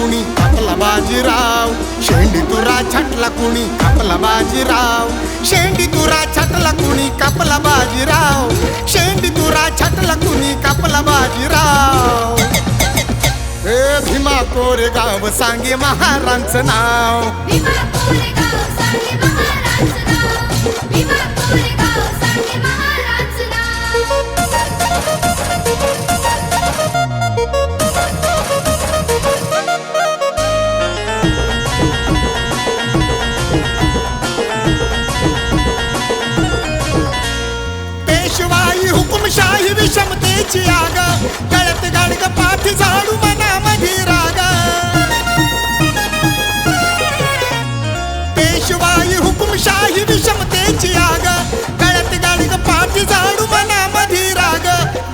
कुणी? कापला बाजीराव शेंडी तुरा छाटला कुणी? कापला बाजीराव शेंडी तुरा छाटला कुणी? कापला बाजीराव शेंडी तुरा छाटला कुणी? कापला बाजीराव हे भीमा कोरेगाव सांगे महारांचं नाव. भीमा कोरेगाव सांगे महाराज नाव विषमतेची आग गळ्यात गाडग पाठी झाडू मनामध्ये राग. पेशवाई हुकुमशाही विषमतेची आग गळ्यात गाडग पाठी झाडू मनामध्ये राग.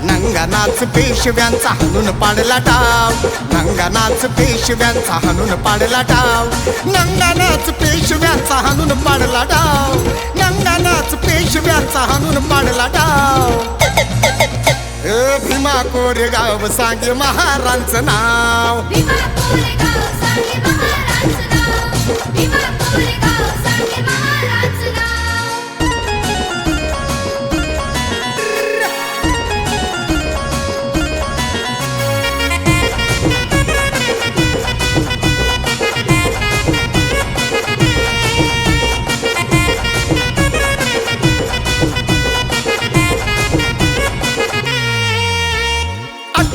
नंगानाच पेशव्यांचा हणून पाडला टाव नंगानाच पेशव्यांचा हणून पाडला टाव नंगानाच पेशव्यांचा हणून पाडला टाव नंगानाच पेशव्यांचा हणून पाडला टाव ए भीमा कोरेगाव सांगे महारांचं नाव. भीमा कोरेगाव सांगे महाराज नाव. भीमा कोरेगाव सांगे महाराज नाव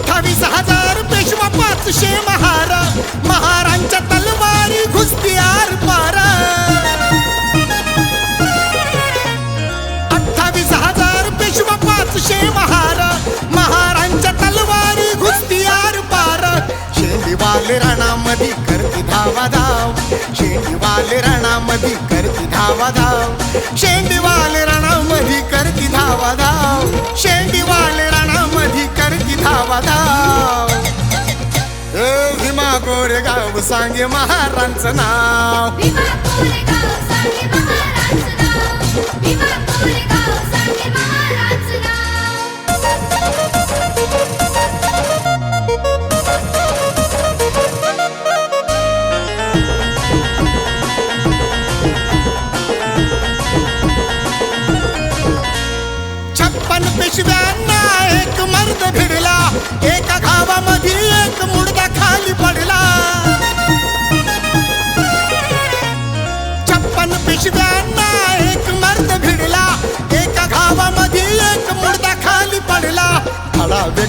अठ्ठावीस हजार पेशवा पाचशे महारा. महारांच्या तलवारी घुसती आर पारा. अठ्ठावीस हजार पेशवा पाचशे महारा. महारांच्या तलवारी घुसती आर पार. शेंडीवाले राणामध्ये करती धावा धाव. शेंडीवाले राणामध्ये करती धावा धाव. शेंडीवाले धाव ए भीमा गोरेगाव सांगे महारांचं नाव.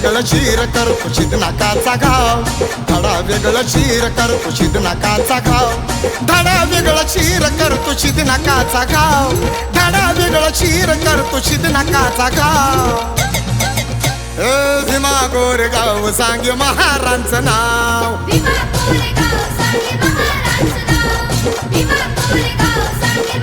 वेगळं शिर करतो नाकाचा घाव. धडा वेगळं शिर करतो नाकाचा घाव. धडा वेगळं शिर तुशीत नाकाचा घाव. धडा वेगळं शिर तुशीत नाकाचा घाव. ए भीमा गोरेगाव सांगे महारांचं नाव. भीमा गोरेगाव सांगे महाराज नाव. भीमा कोरेगाव सांगे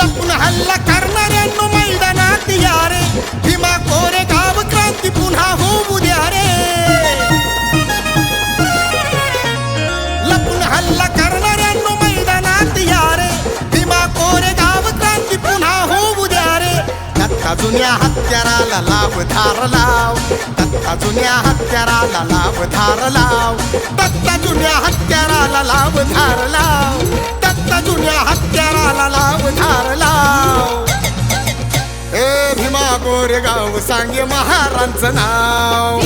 लपून हल्ला करणाऱ्यांनो मैदानात या रे. भीमा कोरेगाव क्रांती पुन्हा होऊ द्या रे. लपून हल्ला करणाऱ्यांनो मैदानात या रे. भीमा कोरेगाव क्रांती पुन्हा होऊ द्या रे. दत्ता जुन्या हत्याराला लाभ धार लाव. दत्ता जुन्या हत्याराला लाभ धार लाव. दत्ता जुन्या हत्याराला लाभ धार लाव. कोरेगाव सांगे महाराज नाव.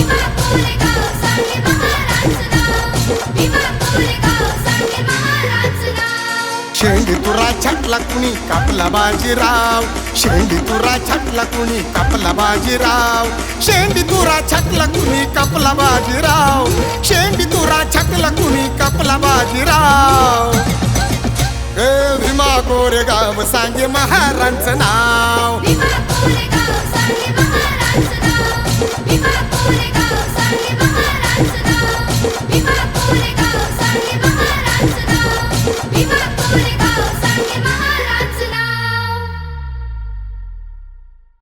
शेंडी तुरा छटला कुणी कापला बाजीराव. शेंडी तुरा छटला कुणी कापला बाजीराव. शेंडी तुरा छटला कुणी कापला बाजीराव. शेंडी तुरा छटला कुणी कापला बाजीराव. ए भीमा गोरेगाव सांगे महारांचं नाव. कोरेगाव सांगली महाराष्ट्र विमा कोरेगाव सांगली महाराष्ट्र